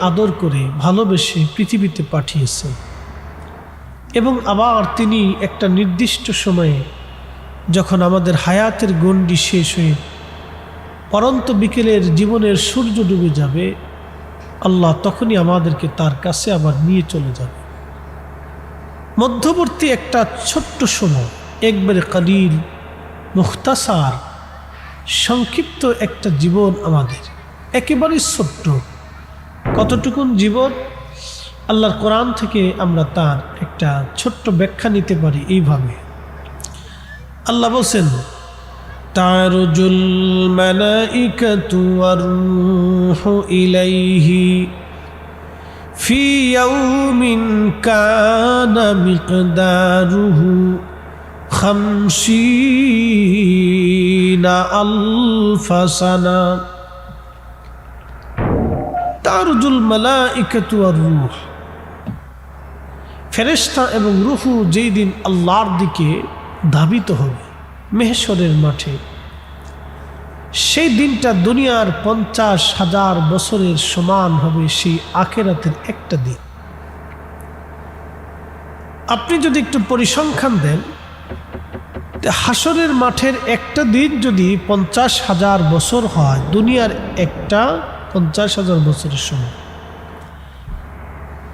আদর করে ভালোবেসে পৃথিবীতে পাঠিয়েছেন। এবং আবার তিনি একটা নির্দিষ্ট সময়ে যখন আমাদের হায়াতের গণ্ডি শেষ হয়ে পরন্ত বিকেলের জীবনের সূর্য ডুবে যাবে, আল্লাহ তখনই আমাদেরকে তার কাছে আবার নিয়ে চলে যাবে। মধ্যবর্তী একটা ছোট্ট সময়, একবারে কালিল, মুখতাসার, সংক্ষিপ্ত একটা জীবন আমাদের। একেবারেই ছোট্ট। কতটুকুন জীবন আল্লাহর কোরআন থেকে আমরা তার একটা ছোট্ট ব্যাখ্যা নিতে পারি এইভাবে। আল্লাহ বলছেন ইয়াউমিন কানা মিকদারুহু খামসিনা আলফা সানা। তারজুল মালাইকাতু আর রূহ। ফেরেশতা এবং রুহু যেই দিন আল্লাহর দিকে ধাবিত হবে মেহেশ্বরের মাঠে, সেই দিনটা দুনিয়ার পঞ্চাশ হাজার বছরের সমান হবে সেই আখেরাতের একটা দিন। আপনি যদি একটু পরিসংখ্যান দেন হাসরের মাঠের একটা দিন যদি পঞ্চাশ হাজার বছর হয়, দুনিয়ার একটা পঞ্চাশ হাজার বছরের সময়।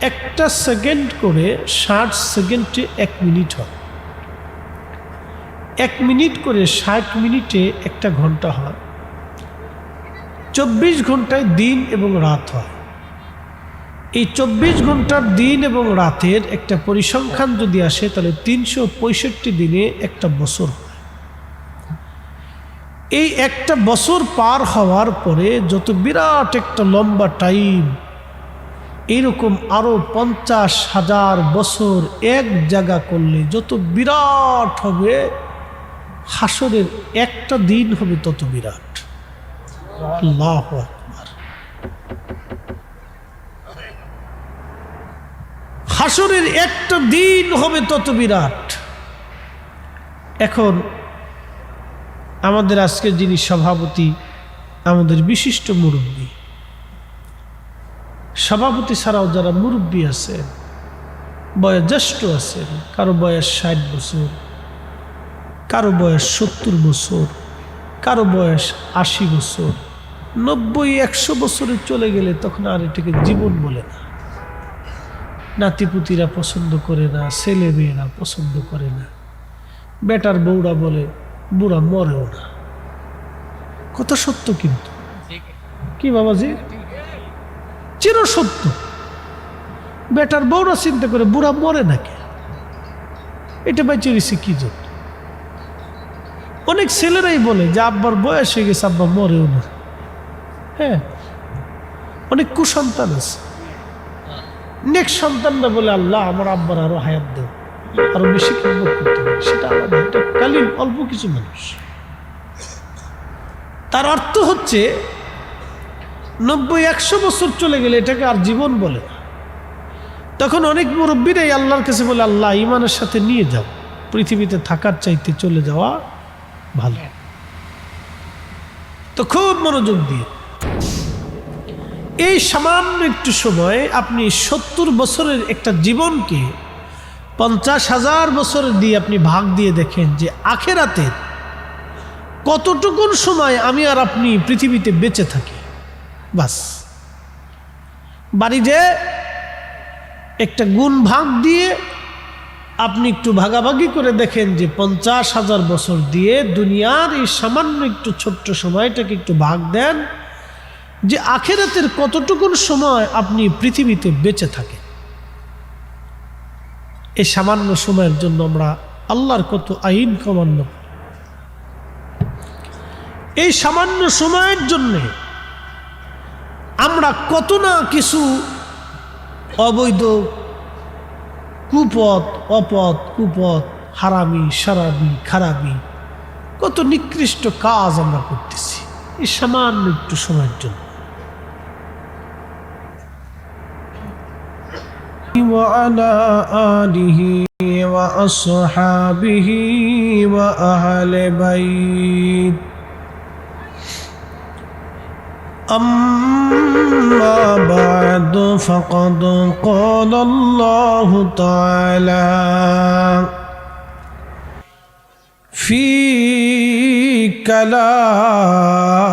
একটা সেকেন্ড করে ষাট সেকেন্ডে এক মিনিট হয়। এক মিনিট করে ষাট মিনিটে একটা ঘণ্টা হয়। চব্বিশ ঘন্টায় দিন এবং রাত হয়। এই চব্বিশ ঘণ্টার দিন এবং রাতের একটা পরিসংখ্যান যদি আসে, তাহলে তিনশো পঁয়ষট্টি দিনে একটা বছর হয়। এই একটা বছর পার হওয়ার পরে যত বিরাট একটা লম্বা টাইম এইরকম আরও পঞ্চাশ হাজার বছর এক জায়গা করলে যত বিরাট হবে, হাসরের একটা দিন হবে তত বিরাট। আল্লাহ হাসরের একটা দিন হবে তত বিরাট। এখন আমাদের আজকে যিনি সভাপতি, আমাদের বিশিষ্ট মুরব্বী। সভাপতি ছাড়াও যারা মুরব্বী আছেন, বয়োজ্যেষ্ঠ আছেন, কারও বয়স ষাট বছর, কারও বয়স সত্তর বছর, কারও বয়স আশি বছর, নব্বই, একশো বছরে চলে গেলে তখন আর এটাকে জীবন বলে না। নাতিপুতিরা পছন্দ করে না ছেলে মেয়েরা পছন্দ করে না। বেটার বউরা বলে বুড়া মরেও না। কথা সত্য কিন্তু। কি বাবাজি? চির সত্য বেটার বউরা চিন্তা করে বুড়া মরে নাকি? এটা বাইচে রয়েছে কি জন্য? অনেক ছেলেরাই বলে যে আব্বার বয়স হয়ে গেছে, আব্বা মরেও না। হ্যাঁ অনেক কুসন্তান আছে। নেক্সট সন্তানরা বলে, আল্লাহ, আমার আব্বার আরও হায়াত দেও। আরও বেশি খেদমত করতে হবে, সেটা আলাদা এটা কালীন অল্প কিছু মানুষ। তার অর্থ হচ্ছে, নব্বই, একশো বছর চলে গেলে এটাকে আর জীবন বলে না। তখন অনেক মুরব্বীরাই আল্লাহর কাছে বলে, আল্লাহ ইমানের সাথে নিয়ে যাও। পৃথিবীতে থাকার চাইতে চলে যাওয়া ভালো। তো খুব মনোযোগ দিয়ে। এই সামান্য একটু সময় আপনি সত্তর বছরের একটা জীবনকে পঞ্চাশ হাজার বছর দিয়ে আপনি ভাগ দিয়ে দেখেন যে আখেরাতে কতটুকুন সময় আমি আর আপনি পৃথিবীতে বেঁচে থাকি। বাস। বাড়ি যে একটা গুণ ভাগ দিয়ে আপনি একটু ভাগাভাগি করে দেখেন যে পঞ্চাশ হাজার বছর দিয়ে দুনিয়ার এই সামান্য একটু ছোট্ট সময়টাকে একটু ভাগ দেন যে আখেরাতের কতটুকুন সময় আপনি পৃথিবীতে বেঁচে থাকেন। এই সামান্য সময়ের জন্য আমরা আল্লাহর কত আইন কমান্য এই সামান্য সময়ের জন্যে আমরা কত না কিছু অবৈধ কুপথ, অপথ, কুপথ, হারামি সারাবি খারাবি কত নিকৃষ্ট কাজ আমরা করতেছি। এই সামান্য একটু সময়ের জন্য। وعلى آله وأصحابه وأهل بيت أما بعد فقد قال الله تعالى في كلام